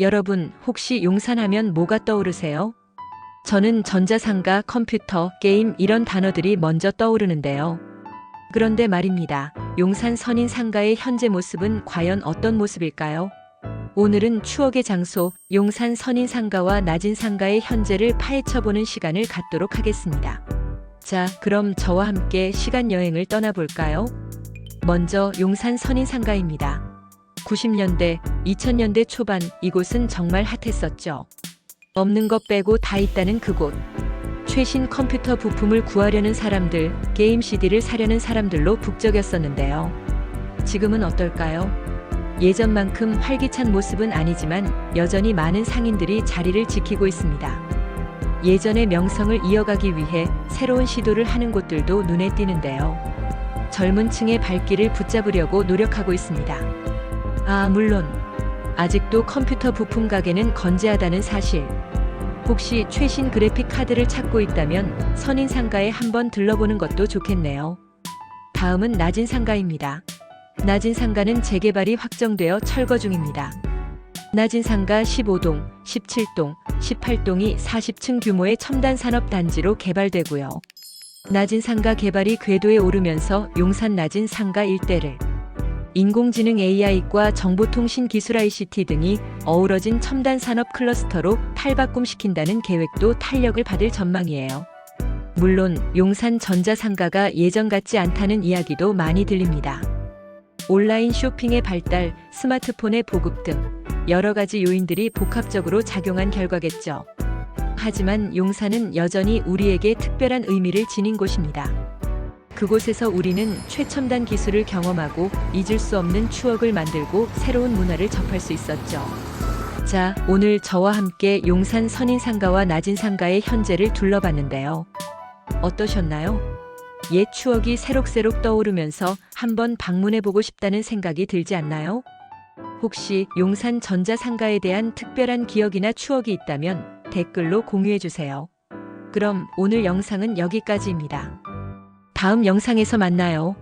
여러분, 혹시 용산하면 뭐가 떠오르세요? 저는 전자상가, 컴퓨터, 게임 이런 단어들이 먼저 떠오르는데요. 그런데 말입니다. 용산 선인 상가의 현재 모습은 과연 어떤 모습일까요? 오늘은 추억의 장소, 용산 선인 상가와 낮은 상가의 현재를 파헤쳐보는 시간을 갖도록 하겠습니다. 자, 그럼 저와 함께 시간 여행을 떠나볼까요? 먼저 용산 선인 상가입니다. 90년대, 2000년대 초반 이곳은 정말 핫했었죠. 없는 것 빼고 다 있다는 그곳. 최신 컴퓨터 부품을 구하려는 사람들, 게임 CD를 사려는 사람들로 북적였었는데요. 지금은 어떨까요? 예전만큼 활기찬 모습은 아니지만 여전히 많은 상인들이 자리를 지키고 있습니다. 예전의 명성을 이어가기 위해 새로운 시도를 하는 곳들도 눈에 띄는데요. 젊은 층의 발길을 붙잡으려고 노력하고 있습니다. 아, 물론 아직도 컴퓨터 부품 가게는 건재하다는 사실. 혹시 최신 그래픽 카드를 찾고 있다면 선인 상가에 한번 들러보는 것도 좋겠네요. 다음은 낮은 상가입니다. 낮은 상가는 재개발이 확정되어 철거 중입니다. 낮은 상가 15동, 17동, 18동이 40층 규모의 첨단 산업 단지로 개발되고요. 낮은 상가 개발이 궤도에 오르면서 용산 낮은 상가 일대를 인공지능 AI과 정보통신 기술 ICT 등이 어우러진 첨단 산업 클러스터로 탈바꿈시킨다는 계획도 탄력을 받을 전망이에요. 물론 용산 전자상가가 예전 같지 않다는 이야기도 많이 들립니다. 온라인 쇼핑의 발달, 스마트폰의 보급 등 여러 가지 요인들이 복합적으로 작용한 결과겠죠. 하지만 용산은 여전히 우리에게 특별한 의미를 지닌 곳입니다. 그곳에서 우리는 최첨단 기술을 경험하고 잊을 수 없는 추억을 만들고 새로운 문화를 접할 수 있었죠. 자, 오늘 저와 함께 용산 선인상가와 낮은상가의 현재를 둘러봤는데요. 어떠셨나요? 옛 추억이 새록새록 떠오르면서 한번 방문해보고 싶다는 생각이 들지 않나요? 혹시 용산 전자상가에 대한 특별한 기억이나 추억이 있다면 댓글로 공유해주세요. 그럼 오늘 영상은 여기까지입니다. 다음 영상에서 만나요.